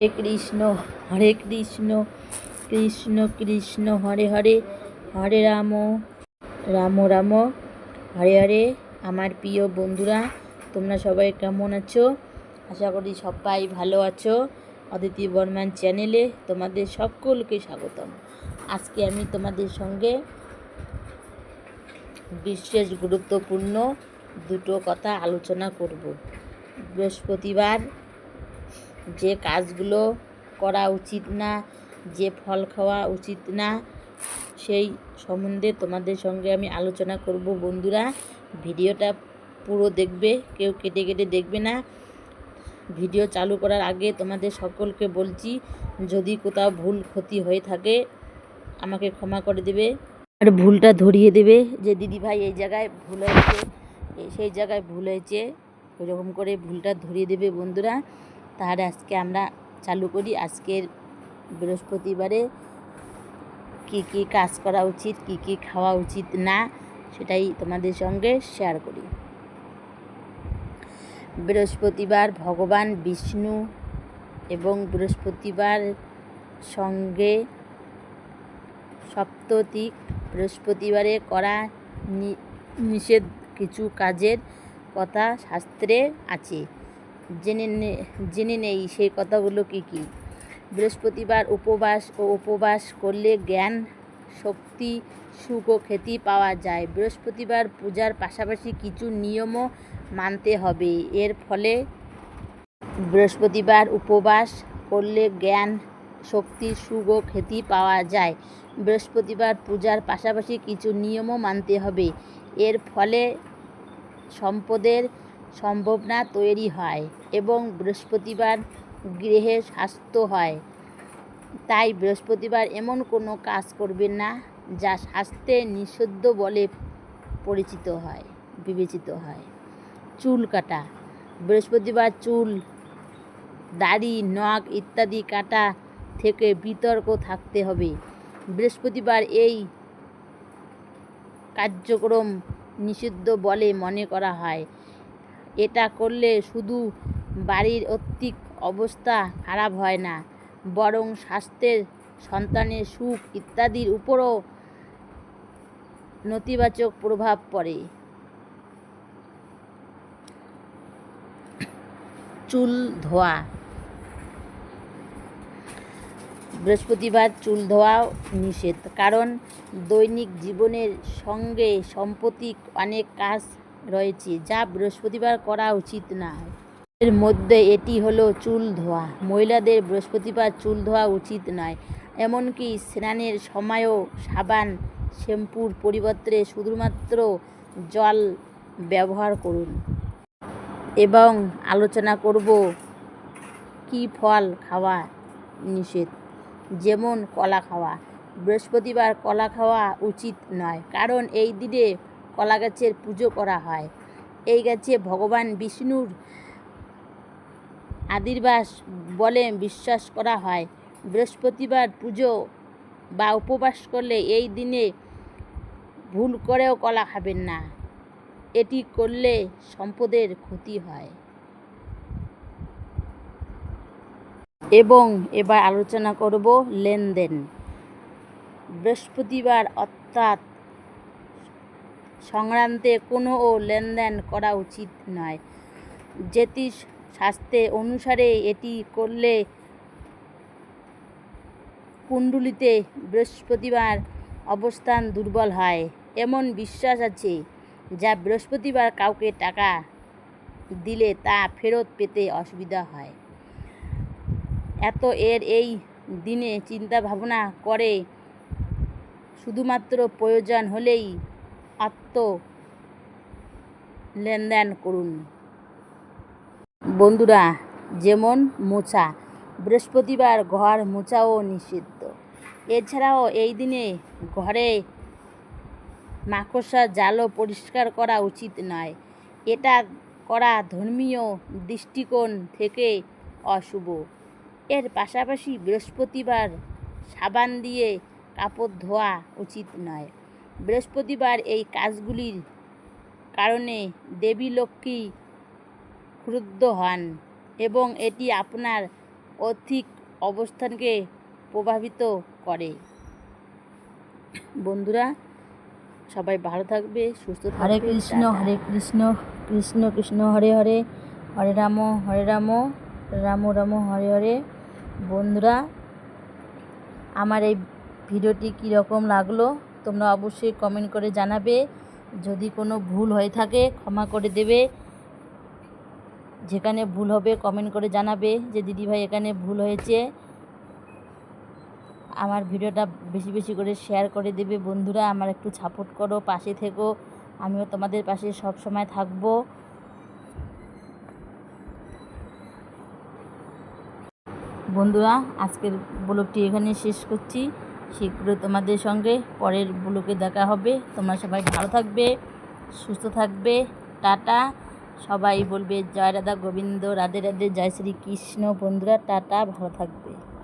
হরে কৃষ্ণ হরে কৃষ্ণ কৃষ্ণ কৃষ্ণ, হরে হরে হরে রাম রাম রাম, হরে হরে। আমার প্রিয় বন্ধুরা, তোমরা সবাই কেমন আছো? আশা করি সবাই ভালো আছো। অদিতি বর্মান চ্যানেলে তোমাদের সকলকে স্বাগতম। আজকে আমি তোমাদের সঙ্গে বিশেষ গুরুত্বপূর্ণ দুটো কথা আলোচনা করব। বৃহস্পতিবার যে কাজগুলো করা উচিত না, যে ফল খাওয়া উচিত না, সেই সম্বন্ধে তোমাদের সঙ্গে আমি আলোচনা করব বন্ধুরা। ভিডিওটা পুরো দেখবে, কেউ কেটে কেটে দেখবে না। ভিডিও চালু করার আগে তোমাদের সকলকে বলছি, যদি কোথাও ভুল ক্ষতি হয়ে থাকে, আমাকে ক্ষমা করে দেবে। আর ভুলটা ধরিয়ে দেবে যে, দিদি ভাই, এই জায়গায় ভুল হয়েছে সেই জায়গায় ভুল হয়েছে। ওইরকম করে ভুলটা ধরিয়ে দেবে বন্ধুরা। তাহলে আজকে আমরা চালু করি। আজকের বৃহস্পতিবারে কি কি কাজ করা উচিত, কি কি খাওয়া উচিত না, সেটাই তোমাদের সঙ্গে শেয়ার করি। বৃহস্পতিবার ভগবান বিষ্ণু এবং বৃহস্পতিবার সঙ্গে সপ্ততিক বৃহস্পতিবারে করা নিষেধ কিছু কাজের কথা শাস্ত্রে আছে। জেনে জেনে নেই সেই কথাগুলো কি কি। বৃহস্পতিবার উপবাস ও উপবাস করলে জ্ঞান, শক্তি, সুখ ও খ্যাতি পাওয়া যায়। বৃহস্পতিবার পূজার পাশাপাশি কিছু নিয়মও মানতে হবে। এর ফলে বৃহস্পতিবার উপবাস করলে জ্ঞান, শক্তি, সুখ ও খ্যাতি পাওয়া যায়। বৃহস্পতিবার পূজার পাশাপাশি কিছু নিয়মও মানতে হবে। এর ফলে সম্পদের সম্ভাবনা তৈরি হয় এবং বৃহস্পতিবার গৃহে স্বাস্থ্য হয়। তাই বৃহস্পতিবার এমন কোনো কাজ করবেন না যা স্বাস্থ্যে নিষিদ্ধ বলে পরিচিত হয়, বিবেচিত হয়। চুল কাটা, বৃহস্পতিবার চুল, দাড়ি, নখ ইত্যাদি কাটা থেকে বিতর্ক থাকতে হবে। বৃহস্পতিবার এই কার্যক্রম নিষিদ্ধ বলে মনে করা হয়। এটা করলে শুধু বাড়ির আর্থিক অবস্থা খারাপ হয় না, বরং স্বাস্থ্যের, সন্তানের সুখ ইত্যাদির উপরও নেতিবাচক প্রভাব পড়ে। চুল ধোয়া। বৃহস্পতিবার চুল ধোয়াও নিষেধ, কারণ দৈনিক জীবনের সঙ্গে সম্পত্তিক অনেক কাজ রয়েছে, যা বৃহস্পতিবার করা উচিত না এর মধ্যে এটি হলো চুল ধোয়া। মহিলাদের বৃহস্পতিবার চুল ধোয়া উচিত নয়। এমনকি স্নানের সময়ও সাবান, শ্যাম্পুর পরিবর্তে শুধুমাত্র জল ব্যবহার করুন। এবং আলোচনা করব কি ফল খাওয়া নিষেধ, যেমন কলা খাওয়া। বৃহস্পতিবার কলা খাওয়া উচিত নয়, কারণ এই দিনে কলা গাছের পুজো করা হয়। এই গাছে ভগবান বিষ্ণুর আদির্বাস বলে বিশ্বাস করা হয়। বৃহস্পতিবার পুজো বা উপবাস করলে এই দিনে ভুল করেও কলা খাবেন না। এটি করলে সম্পদের ক্ষতি হয়। এবং এবার আলোচনা করব লেনদেন। বৃহস্পতিবার অর্থাৎ সংক্রান্তে কোনো ও লেনদেন করা উচিত নয়। যেটি শাস্ত্রে অনুসারে এটি করলে কুণ্ডুলিতে বৃহস্পতিবার অবস্থান দুর্বল হয়। এমন বিশ্বাস আছে, যা বৃহস্পতিবার কাউকে টাকা দিলে তা ফেরত পেতে অসুবিধা হয়। এত এর এই দিনে চিন্তা ভাবনা করে শুধুমাত্র প্রয়োজন হলেই আত্ম লেনদেন করুন। বন্ধুরা, যেমন মোছা বৃহস্পতিবার ঘর মোছাও নিষিদ্ধ। এছাড়াও এই দিনে ঘরে মাকড়সার জালও পরিষ্কার করা উচিত নয়। এটা করা ধর্মীয় দৃষ্টিকোণ থেকে অশুভ। এর পাশাপাশি বৃহস্পতিবার সাবান দিয়ে কাপড় ধোয়া উচিত নয়। বৃহস্পতিবার এই কাজগুলির কারণে দেবী লক্ষ্মী ক্রুদ্ধ হন এবং এটি আপনার আর্থিক অবস্থানকে প্রভাবিত করে। বন্ধুরা সবাই ভালো থাকবে সুস্থ হরে কৃষ্ণ হরে কৃষ্ণ কৃষ্ণ কৃষ্ণ হরে হরে হরে রাম হরে রাম রাম রাম হরে হরে। বন্ধুরা আমার এই ভিডিওটি কীরকম লাগল? তোমরা অবশ্যই কমেন্ট করে জানাবে। যদি কোনো ভুল হয়ে থাকে, ক্ষমা করে দেবে। যেখানে ভুল হবে কমেন্ট করে জানাবে যে দিদিভাই এখানে ভুল হয়েছে। আমার ভিডিওটা বেশি বেশি করে শেয়ার করে দেবে বন্ধুরা। আমার একটু সাপোর্ট করো, পাশে থেকো। আমিও তোমাদের পাশে সব সময় থাকব। বন্ধুরা, আজকের ব্লগটি এখানে শেষ করছি। শীঘ্র তোমাদের সঙ্গে পরের ব্লকে দেখা হবে। তোমরা সবাই ভালো থাকবে, সুস্থ থাকবে। টাটা। সবাই বলবে, জয় রাধা গোবিন্দ, রাধে রাধে, জয় শ্রী কৃষ্ণ বন্ধুরা, টাটা, ভালো থাকবে।